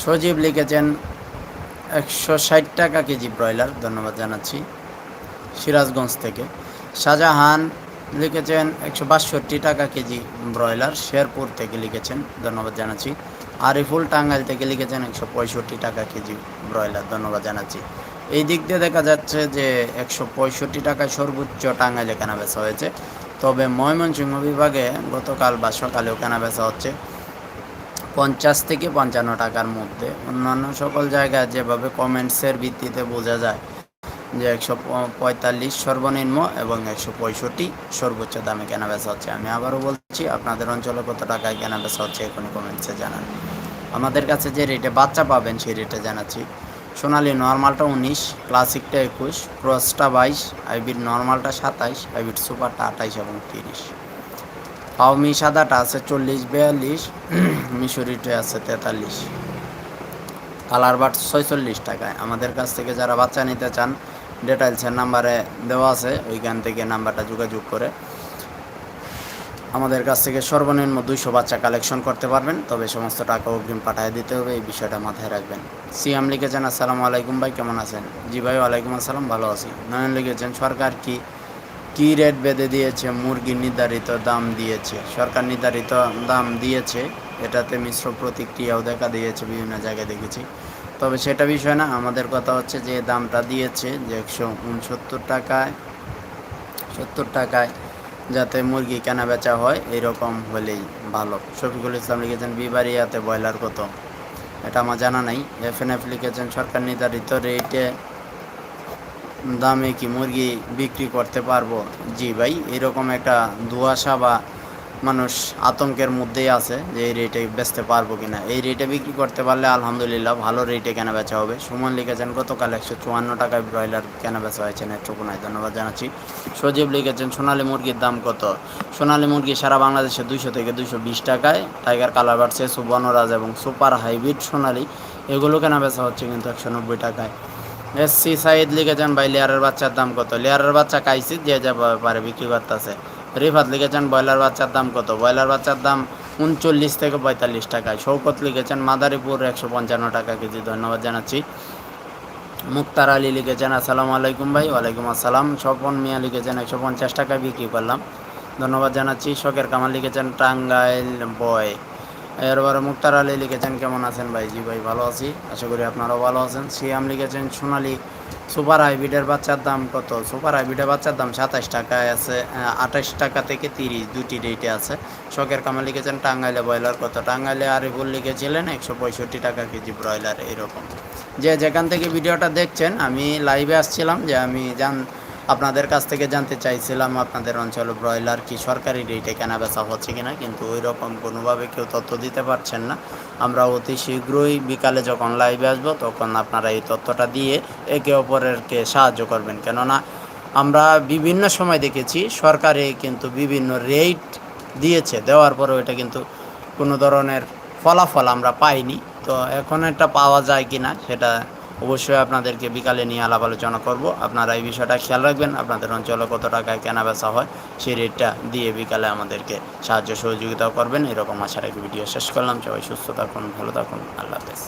সজীব লিখেছেন একশো ষাট টাকা কেজি ব্রয়লার, ধন্যবাদ জানাচ্ছি সিরাজগঞ্জ থেকে। শাহজাহান লিখেছেন একশো বাষট্টি টাকা কেজি ব্রয়লার, শেরপুর থেকে লিখেছেন, ধন্যবাদ জানাচ্ছি। আরিফুল টাঙ্গাইল থেকে লিখেছেন একশো পঁয়ষট্টি টাকা কেজি ব্রয়লার, ধন্যবাদ জানাচ্ছি। এই দিক দিয়ে দেখা যাচ্ছে যে একশো পঁয়ষট্টি টাকায় সর্বোচ্চ টাঙ্গাইলে কেনাবেচা হয়েছে। তবে ময়মনসিংহ বিভাগে গতকাল বা সকালেও কেনাবেচা হচ্ছে। পঞ্চাশ থেকে পঞ্চান্ন টাকার মধ্যে। অন্যান্য সকল জায়গায় যেভাবে কমেন্টসের ভিত্তিতে বোঝা যায় যে একশো পঁয়তাল্লিশ সর্বনিম্ন এবং একশো পঁয়ষট্টি সর্বোচ্চ দামে কেনা বেচা হচ্ছে। আমি আবারও বলছি, আপনাদের অঞ্চলে কত টাকায় কেনা বেচা হচ্ছে এখনই কমেন্টসে জানান। আমাদের কাছে যে রেটে বাচ্চা পাবেন সেই রেটে জানাচ্ছি। সোনালি নর্মালটা উনিশ, ক্লাসিকটা একুশ, ক্রসটা বাইশ, হাইব্রিড নর্মালটা সাতাইশ, হাইব্রিড সুপারটা আঠাইশ এবং তিরিশ। পাওমি সাদাটা আছে চল্লিশ, বিয়াল্লিশ মিশরিটা আছে তেতাল্লিশ। কালার বাট ছয়চল্লিশ টাকায়। আমাদের কাছ থেকে যারা বাচ্চা নিতে চান ডিটেলসের নাম্বারে দেওয়া আছে, ওইখান থেকে নাম্বারটা যোগাযোগ করে আমাদের কাছ থেকে সর্বনিম্ন দুইশো বাচ্চা কালেকশন করতে পারবেন। তবে সমস্ত টাকা অগ্রিম পাঠিয়ে দিতে হবে, এই বিষয়টা মাথায় রাখবেন। সিএম লিখেছেন, আসসালামু আলাইকুম ভাই, কেমন আছেন? জি ভাই, ওয়ালাইকুম আসসালাম, ভালো আছি। নয়ন লিখেছেন, সরকার কি কি রেট বেঁধে দিয়েছে? মুরগি নির্ধারিত দাম দিয়েছে। সরকার নির্ধারিত দাম দিয়েছে। এটাতে মিশ্র প্রতিক্রিয়াও দেখা দিয়েছে, বিভিন্ন জায়গায় দেখেছি। তবে সেটা বিষয় না, আমাদের কথা হচ্ছে যে দামটা দিয়েছে যে একশো উনসত্তর টাকায়, সত্তর টাকায় যাতে মুরগি কেনা বেচা হয়, এরকম হলেই ভালো। শফিকুল ইসলাম লিখেছেন বিবারিয়াতে ব্রয়লার কত? এটা আমার জানা নাই। এফ এন লিখেছেন, সরকার নির্ধারিত রেটে দামে কি মুরগি বিক্রি করতে পারব? জি ভাই, এরকম একটা দুয়াশা বা মানুষ আতঙ্কের মধ্যেই আছে যে এই রেটে বেচতে পারব কিনা। এই রেটে বিক্রি করতে পারলে আলহামদুলিল্লাহ ভালো রেটে কেনা বেচা হবে। সুমন লিখেছেন, গতকাল একশো চুয়ান্ন টাকায় ব্রয়লার কেনা বেচা হয়েছে নেত্রকোনায় ধন্যবাদ জানাচ্ছি। সজীব লিখেছেন, সোনালী মুরগির দাম কত? সোনালী মুরগি সারা বাংলাদেশে দুইশো থেকে দুইশো বিশ টাকায়। টাইগার কালার বাড়ছে সুবর্ণরাজ এবং সুপার হাইব্রিড সোনালী, এগুলো কেনা বেচা হচ্ছে কিন্তু একশো নব্বই টাকায়। এস সি সাইদ লিখেছেন, ভাই, লেয়ারের বাচ্চার দাম কত? লেয়ারের বাচ্চা কাইছি যে যা পারে বিক্রি করতেছে। রিফাত লিখেছেন, ব্রয়লার বাচ্চার দাম কত? ব্রয়লার বাচ্চার দাম উনচল্লিশ থেকে পঁয়তাল্লিশ টাকায়। শৌকত লিখেছেন, মাদারীপুর একশো পঞ্চান্ন টাকা কেজি। ধন্যবাদ জানাচ্ছি। মুক্তার আলী লিখেছেন, আসসালামু আলাইকুম ভাই, ওয়ালাইকুম আসসালাম। স্বপন মিয়া লিখেছেন, একশো পঞ্চাশ টাকায় বিক্রি করলাম। ধন্যবাদ জানাচ্ছি। শখের কামাল লিখেছেন, টাঙ্গাইল বয়। এরপরে মুক্তার আলী লিখেছেন, কেমন আছেন ভাই? জি ভাই, ভালো আছি। আশা করি আপনারাও ভালো আছেন। সিয়াম লিখেছেন, সোনালি সুপার হাইব্রিডের বাচ্চার দাম কত? সুপার হাইব্রিডের বাচ্চার দাম সাতাশ টাকায় আছে আঠাশ টাকা থেকে তিরিশ, দুটি রেটে আছে। শখের কামাল লিখেছেন, টাঙ্গাইলে ব্রয়লার কত? টাঙ্গাইলে আরিফুল লিখেছিলেন, একশো পঁয়ষট্টি টাকা কেজি ব্রয়লার এরকম। যে যেখান থেকে ভিডিওটা দেখছেন, আমি লাইভে আসছিলাম যে আমি জান আপনাদের কাছ থেকে জানতে চাইছিলাম, আপনাদের অঞ্চলে ব্রয়লার কি সরকারি রেটে কেনা বেচা হচ্ছে কিনা, কিন্তু ওই রকম কোনোভাবে কেউ তথ্য দিতে পারছেন না। আমরা অতি শীঘ্রই বিকালে যখন লাইভে আসব, তখন আপনারা এই তথ্যটা দিয়ে একে অপরেরকে সাহায্য করবেন। কেননা আমরা বিভিন্ন সময় দেখেছি, সরকারে কিন্তু বিভিন্ন রেট দিয়েছে, দেওয়ার পরেও এটা কিন্তু কোনো ধরনের ফলাফল আমরা পাইনি। তো এখন এটা পাওয়া যায় কি না সেটা অবশ্যই আপনাদেরকে বিকালে নিয়ে আলাপ আলোচনা করব। আপনারা এই বিষয়টা খেয়াল রাখবেন, আপনাদের অঞ্চলে কত টাকায় কেনা বেচা হয়, সেই রেটটা দিয়ে বিকালে আমাদেরকে সাহায্য সহযোগিতা করবেন। এরকম আশা রেখে ভিডিও শেষ করলাম। সবাই সুস্থ থাকুন, ভালো থাকুন, আল্লাহ হাফেজ।